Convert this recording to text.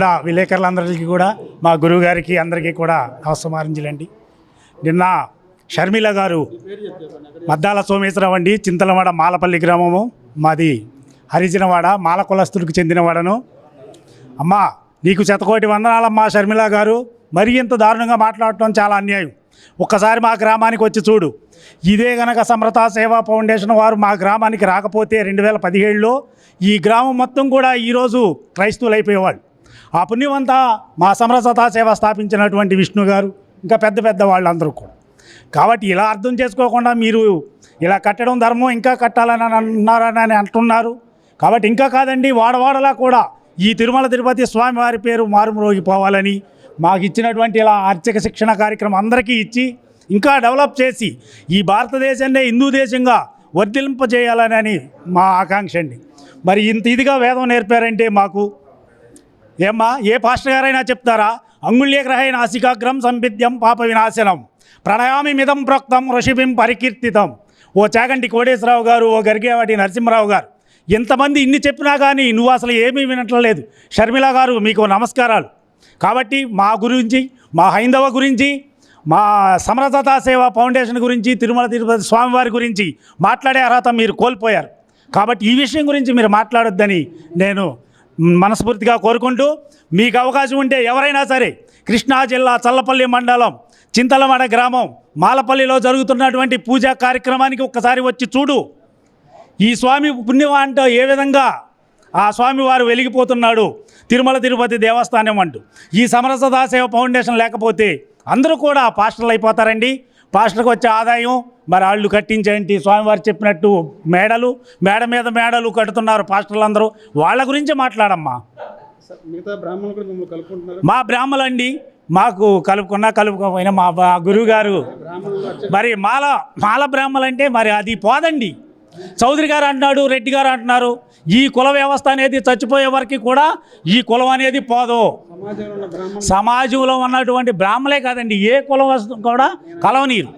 కూడా విలేకరులందరికీ కూడా మా గురువు గారికి అందరికీ కూడా నమస్కరించలేండి నిన్న షర్మిల గారు మద్దాల సోమేశ్వరరావు అండి చింతలవాడ మాలపల్లి గ్రామము. మాది హరిజనవాడ మాల కులస్తులకు చెందినవాడను. అమ్మా నీకు శతకోటి వందనాలమ్మా షర్మిల గారు. మరి ఇంత దారుణంగా మాట్లాడటం చాలా అన్యాయం. ఒక్కసారి మా గ్రామానికి వచ్చి చూడు. ఇదే గనక సమరతా సేవా ఫౌండేషన్ వారు మా గ్రామానికి రాకపోతే రెండు వేల పదిహేడులో ఈ గ్రామం మొత్తం కూడా ఈరోజు క్రైస్తవులు అయిపోయేవాళ్ళు. ఆ పుణ్యమంతా మా సమరసతా సేవ స్థాపించినటువంటి విష్ణు గారు ఇంకా పెద్ద పెద్ద వాళ్ళందరూ కూడా. కాబట్టి ఇలా అర్థం చేసుకోకుండా మీరు ఇలా కట్టడం ధర్మం ఇంకా కట్టాలని అన్నారని అంటున్నారు. కాబట్టి ఇంకా కాదండి వాడవాడలా కూడా ఈ తిరుమల తిరుపతి స్వామి వారి పేరు మారుమ్రోగిపోవాలని మాకు ఇచ్చినటువంటి ఇలా ఆర్థిక శిక్షణ కార్యక్రమం అందరికీ ఇచ్చి ఇంకా డెవలప్ చేసి ఈ భారతదేశాన్ని హిందూ దేశంగా వర్ధింపజేయాలని మా ఆకాంక్ష అండి. మరి ఇంత ఇదిగా వేదం నేర్పారంటే మాకు ఏమ్మా ఏ పాస్టర్ గారైనా చెప్తారా? అంగుళ్యగ్రహై నాసికాగ్రం సంపిద్యం పాప వినాశనం. ప్రణయామి మిదం ప్రోక్తం ఋషిభిం పరికీర్తితం. ఓ చాగంటి కోటేశ్వరరావు గారు ఓ గరిగేవాటి నరసింహరావు గారు ఎంతమంది ఇన్ని చెప్పినా కానీ నువ్వు అసలు ఏమీ వినట్లేదు. షర్మిల గారు మీకు నమస్కారాలు. కాబట్టి మా గురించి మా హైందవ గురించి మా సమరసతా సేవా ఫౌండేషన్ గురించి తిరుమల తిరుపతి స్వామివారి గురించి మాట్లాడే అర్హత మీరు కోల్పోయారు. కాబట్టి ఈ విషయం గురించి మీరు మాట్లాడొద్దని నేను మనస్ఫూర్తిగా కోరుకుంటూ మీకు అవకాశం ఉంటే ఎవరైనా సరే కృష్ణా జిల్లా చల్లపల్లి మండలం చింతలమడ గ్రామం మాలపల్లిలో జరుగుతున్నటువంటి పూజా కార్యక్రమానికి ఒక్కసారి వచ్చి చూడు. ఈ స్వామి పుణ్యం అంటూ ఏ విధంగా ఆ స్వామి వారు వెలిగిపోతున్నాడు. తిరుమల తిరుపతి దేవస్థానం అంటూ. ఈ సమరసదాసేవ ఫౌండేషన్ లేకపోతే అందరూ కూడా పాస్టర్లు అయిపోతారండి. పాస్టర్కి వచ్చే ఆదాయం మరి వాళ్ళు కట్టించేంటి? స్వామివారు చెప్పినట్టు మేడలు మేడ మీద మేడలు కడుతున్నారు పాస్టర్లు అందరూ వాళ్ళ గురించి మాట్లాడమ్మా. మా బ్రాహ్మలండి మాకు కలుపుకున్నా కలుపుకోకపోయినా మా గురువు గారు మరి మాల మాల బ్రాహ్మలంటే మరి అది పోదండి. చౌదరి గారు అంటున్నాడు రెడ్డి గారు అంటున్నారు ఈ కుల వ్యవస్థ అనేది చచ్చిపోయే వరకు కూడా ఈ కులం అనేది పోదు. సమాజంలో ఉన్నటువంటి బ్రాహ్మలే కాదండి ఏ కులం కూడా కలవనీరు